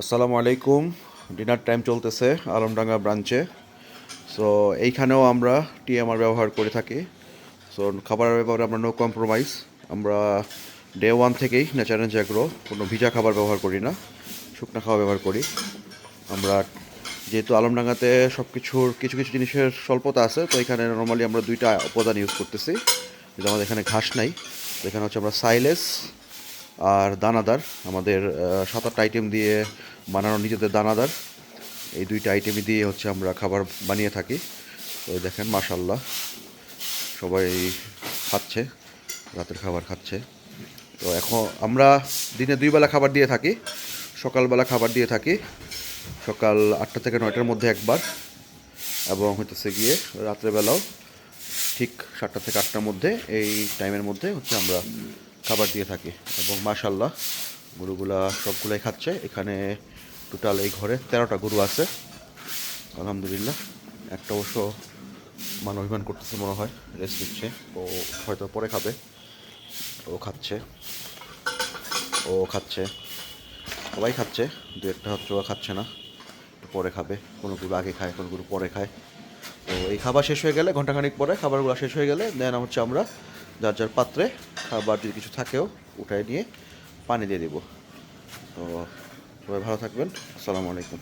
আসসালামু আলাইকুম। Dinner time চলতেছে আলমডাঙ্গা ব্রাঞ্চে। সো এইখানেও আমরা টিএমআর ব্যবহার করে থাকি। সো খাবারের ব্যাপারে আমরা নো কম্প্রোমাইজ আমরা ডে ওয়ান থেকেই ন্যাচারেল জ্যাগ্রো কোনো ভিজা খাবার ব্যবহার করি না, শুকনো খাবার ব্যবহার করি। আমরা যেহেতু আলমডাঙ্গাতে সব কিছুর কিছু কিছু জিনিসের স্বল্পতা আছে, তো এখানে নর্মালি আমরা দুইটা উপাদান ইউজ করতেছি। কিন্তু আমাদের এখানে ঘাস নাই এখানে হচ্ছে আমরা সাইলেস আর দানাদার, আমাদের সাত আটটা আইটেম দিয়ে বানানো নিজেদের দানাদার। এই দুইটা আইটেমই দিয়ে হচ্ছে আমরা খাবার বানিয়ে থাকি। তো দেখেন মাশাল্লাহ সবাই খাচ্ছে, রাতের খাবার খাচ্ছে। তো এখন আমরা দিনে দুই বেলা খাবার দিয়ে থাকি। সকালবেলা খাবার দিয়ে থাকি। সকাল আটটা থেকে নয়টার মধ্যে একবার। এবং হইতেছে গিয়ে রাত্রেবেলাও ঠিক সাতটা থেকে আটটার মধ্যে, এই টাইমের মধ্যে হচ্ছে আমরা খাবার দিয়ে থাকি। এবং মাশাল্লাহ গরুগুলা সবগুলাই খাচ্ছে। এখানে টোটাল এই ঘরে তেরোটা গরু আছে। আলহামদুলিল্লাহ, একটা অবশ্য মান অভিমান করতেছে মনে হয় রেস্ট নিচ্ছে। ও হয়তো পরে খাবে। ও খাচ্ছে। ও খাচ্ছে। সবাই খাচ্ছে, দু একটা হচ্ছে ও খাচ্ছে না। পরে খাবে। কোনো গরু আগে খায়, কোনো গরু পরে খায়। তো এই খাবার শেষ হয়ে গেলে, ঘন্টাখানিক পরে খাবারগুলো শেষ হয়ে গেলে, দেন হচ্ছে আমরা যার যার পাত্রে খাবার যদি কিছু থাকেও উঠায় নিয়ে পানি দিয়ে দেবো। তো সবাই ভালো থাকবেন। আসসালামু আলাইকুম।